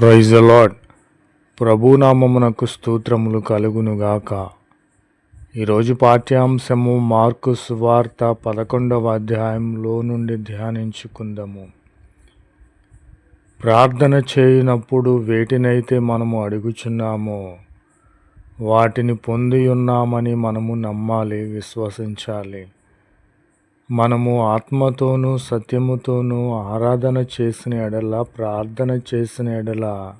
Praise అలాడ్ ప్రభునామమునకు స్తోత్రములు కలుగునుగాక. ఈరోజు పాఠ్యాంశము మార్కు సువార్త పదకొండవ అధ్యాయంలో నుండి ధ్యానించుకుందాము. ప్రార్థన చేయనప్పుడు వేటినైతే మనము అడుగుచున్నామో వాటిని పొంది ఉన్నామని మనము నమ్మాలి విశ్వసించాలి. మనము ఆత్మతోనూ సత్యముతోనూ ఆరాధన చేసిన ఎడల ప్రార్థన చేసిన ఎడల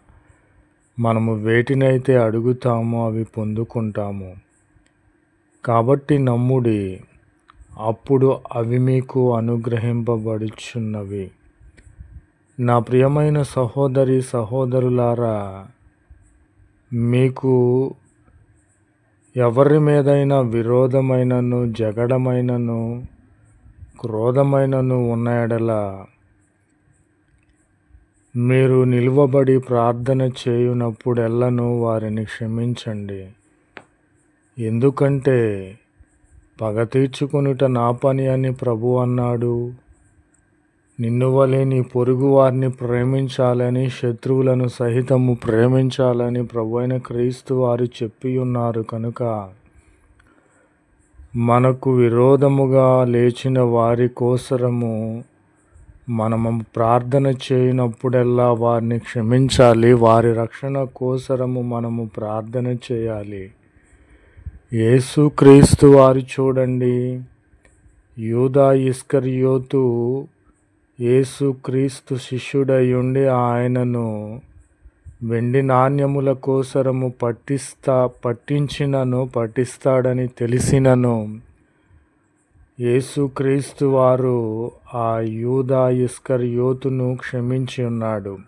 మనము వేటినైతే అడుగుతామో అవి పొందుకుంటాము. కాబట్టి నమ్ముడి అప్పుడు అవి మీకు అనుగ్రహింపబడుచున్నవి. నా ప్రియమైన సహోదరి సహోదరులారా మీకు ఎవరి మీదైనా విరోధమైనను జగడమైనను క్రోధమైనను ఉన్నాయడల మీరు నిలువబడి ప్రార్థన చేయునప్పుడెల్లను వారిని క్షమించండి. ఎందుకంటే పగ తీర్చుకునుట నా పని అని ప్రభు అన్నాడు. నిన్ను వలె నీ పొరుగు వారిని ప్రేమించాలని శత్రువులను సహితము ప్రేమించాలని ప్రభు అయిన క్రీస్తు వారు చెప్పి ఉన్నారు కనుక మనకు విరోధముగా లేచిన వారి కోసరము మనము ప్రార్థన చేయనప్పుడల్లా వారిని క్షమించాలి. వారి రక్షణ కోసరము మనము ప్రార్థన చేయాలి. యేసుక్రీస్తు వారు చూడండి. యూదా ఇస్కర్యోతు యేసుక్రీస్తు శిష్యుడై ఉండి ఆయనను వెండి నాణ్యముల కోసరము పట్టిస్తా పట్టించినను పట్టిస్తాడని తెలిసినను. యేసుక్రీస్తు వారు ఆ యూదా ఇస్కర్ యోతును క్షమించి ఉన్నాడు.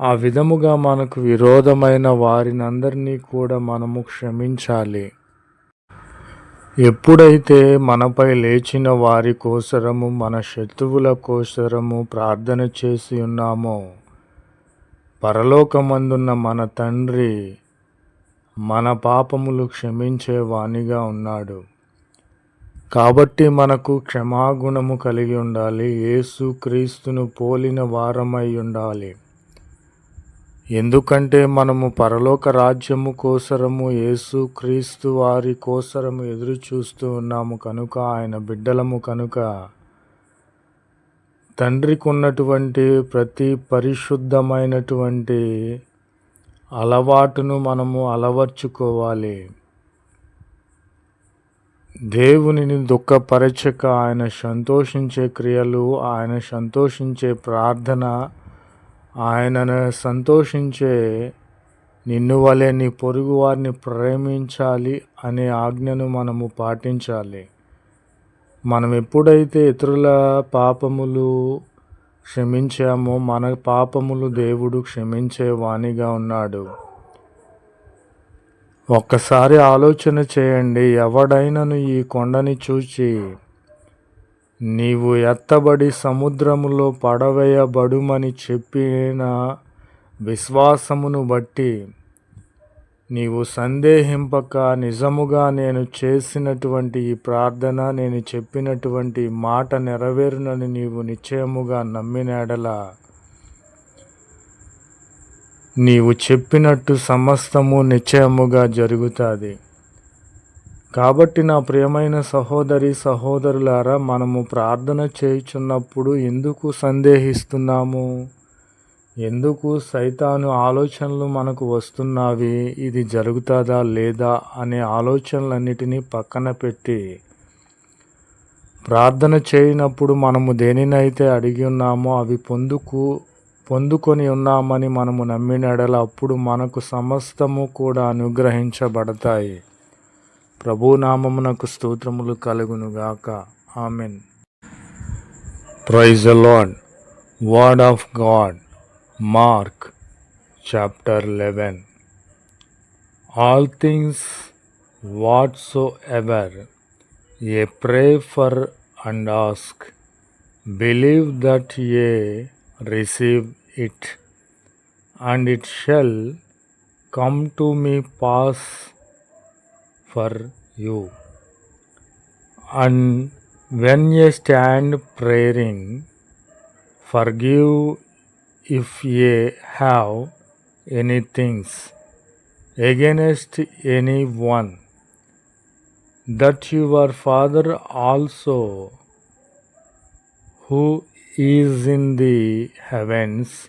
ఆ విధముగా మనకు విరోధమైన వారినందరినీ కూడా మనము క్షమించాలి. ఎప్పుడైతే మనపై లేచిన వారి కోసరము మన శత్రువుల కోసరము ప్రార్థన చేసి ఉన్నామో పరలోకమందున్న మన తండ్రి మన పాపములు క్షమించేవానిగా ఉన్నాడు. కాబట్టి మనకు క్షమాగుణము కలిగి ఉండాలి. యేసు క్రీస్తును పోలిన వారమై ఉండాలి. ఎందుకంటే మనము పరలోక రాజ్యము కోసరము యేసు క్రీస్తు వారి కోసరము ఎదురు చూస్తూ ఉన్నాము కనుక ఆయన బిడ్డలము కనుక తండ్రికి ఉన్నటువంటి ప్రతి పరిశుద్ధమైనటువంటి అలవాటును మనము అలవర్చుకోవాలి. దేవునిని దుఃఖపరచక ఆయన సంతోషించే క్రియలు ఆయన సంతోషించే ప్రార్థన ఆయనను సంతోషించే నిన్ను వలె నీ పొరుగు వారిని ప్రేమించాలి అనే ఆజ్ఞను మనము పాటించాలి. మనం ఎప్పుడైతే ఇతరుల పాపములు క్షమించామో మన పాపములు దేవుడు క్షమించే వాణిగా ఉన్నాడు. ఒక్కసారి ఆలోచన చేయండి ఎవడైనను ఈ కొండని చూచి నీవు ఎత్తబడి సముద్రములో పడవేయబడుమని చెప్పిన విశ్వాసమును బట్టి నీవు సందేహింపక నిజముగా నేను చేసినటువంటి ఈ ప్రార్థన నేను చెప్పినటువంటి మాట నెరవేరునని నీవు నిశ్చయముగా నమ్మినాడల. నీవు చెప్పినట్టు సమస్తము నిశ్చయముగా జరుగుతుంది. కాబట్టి నా ప్రియమైన సహోదరి సహోదరులారా మనము ప్రార్థన చేయుచున్నప్పుడు ఎందుకు సందేహిస్తున్నాము? ఎందుకు సైతాను ఆలోచనలు మనకు వస్తున్నవి? ఇది జరుగుతుందా లేదా? అనే ఆలోచనలన్నిటినీ పక్కన పెట్టి ప్రార్థన చేయనప్పుడు మనము దేనినైతే అడిగి ఉన్నామో అవి పొందుకు పొందుకొని ఉన్నామని మనము నమ్మినడల అప్పుడు మనకు సమస్తము కూడా అనుగ్రహించబడతాయి. ప్రభునామమునకు స్తోత్రములు కలుగునుగాక. Amen. Praise Lord word of God. Mark chapter 11 All things whatsoever ye pray for and ask, believe that ye receive it, and it shall come to me pass for you. And when ye stand praying, forgive if ye have any things against any one, that your Father also, who is in the heavens,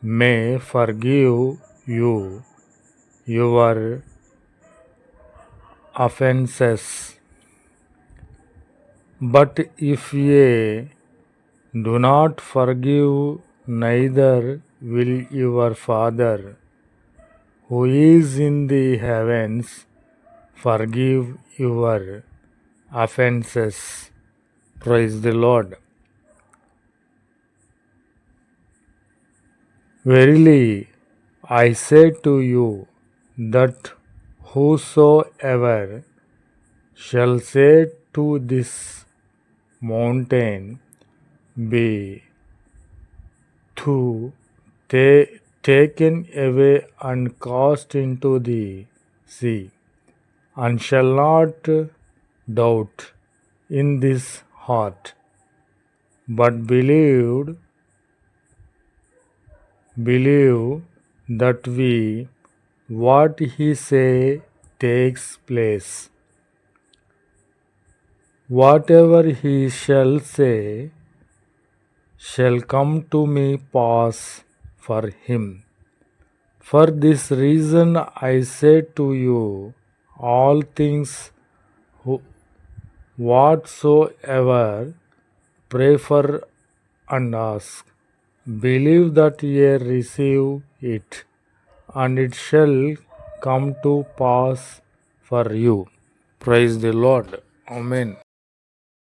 may forgive you your offenses. But if ye do not forgive, neither will your Father who is in the heavens forgive your offenses. Praise the Lord. Verily, I say to you that whosoever shall say to this mountain, Be to ta- taken away and cast into the sea, and shall not doubt in this heart, but believed believe that we what he say takes place. Whatever he shall say shall come to me pass for him for this reason i say to you all things whatsoever pray for and ask Believe that ye receive it, and it shall come to pass for you. Praise the Lord. Amen.